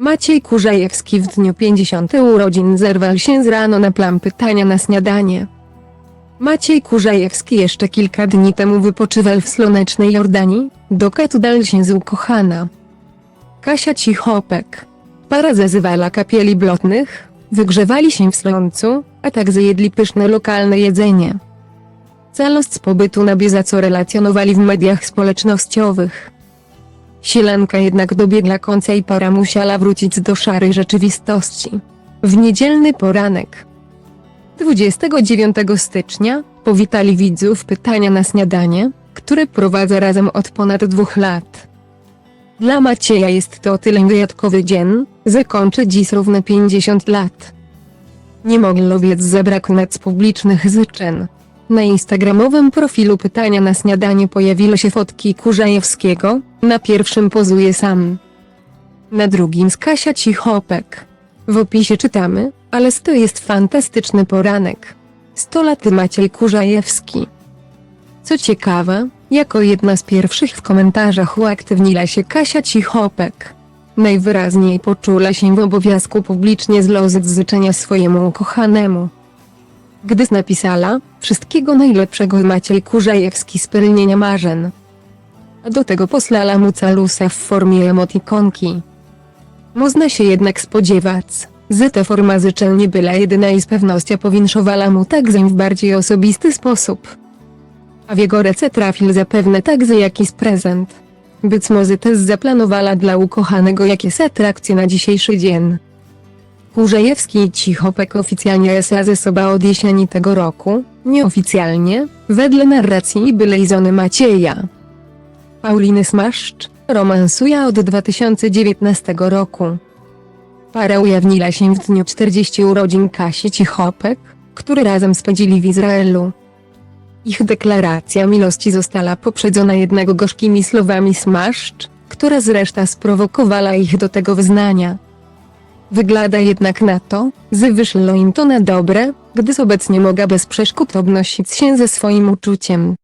Maciej Kurzajewski w dniu 50 urodzin zerwał się z rano na plan pytania na śniadanie. Maciej Kurzajewski jeszcze kilka dni temu wypoczywał w słonecznej Jordanii, dokąd udał się z ukochana. Kasia Cichopek. Para zazywala kapieli blotnych, wygrzewali się w słońcu, a także jedli pyszne lokalne jedzenie. Z pobytu na bieżąco relacjonowali w mediach społecznościowych. Sielanka jednak dobiegła końca i para musiała wrócić do szarej rzeczywistości. W niedzielny poranek 29 stycznia powitali widzów pytania na śniadanie, które prowadzę razem od ponad dwóch lat. Dla Macieja jest to tyle wyjątkowy dzień, że kończy dziś równe 50 lat. Nie mogło więc zabraknąć publicznych życzeń. Na instagramowym profilu pytania na śniadanie pojawiły się fotki Kurzajewskiego, na pierwszym pozuje sam. Na drugim z Kasia Cichopek. W opisie czytamy, ale to jest fantastyczny poranek. 100 laty Maciej Kurzajewski. Co ciekawe, jako jedna z pierwszych w komentarzach uaktywniła się Kasia Cichopek. Najwyraźniej poczula się w obowiązku publicznie złożyć życzenia swojemu ukochanemu. Gdy napisała, wszystkiego najlepszego Maciej Kurzajewski spełnienia marzeń. Do tego poslała mu calusa w formie emotikonki. Można się jednak spodziewać, że ta forma życzeń nie była jedyna i z pewnością powinszowała mu także w bardziej osobisty sposób. A w jego ręce trafił zapewne także jakiś prezent. Być może też zaplanowała dla ukochanego jakieś atrakcje na dzisiejszy dzień. Kurzejewski i Cichopek oficjalnie jest ze sobą od jesieni tego roku, nieoficjalnie, wedle narracji byłej żony Macieja. Pauliny Smaszcz, romansuje od 2019 roku. Para ujawniła się w dniu 40 urodzin Kasi Cichopek, który razem spędzili w Izraelu. Ich deklaracja miłości została poprzedzona jednak gorzkimi słowami Smaszcz, która zresztą sprowokowała ich do tego wyznania. Wygląda jednak na to, że wyszło im to na dobre, gdyż obecnie mogła bez przeszkód obnosić się ze swoim uczuciem.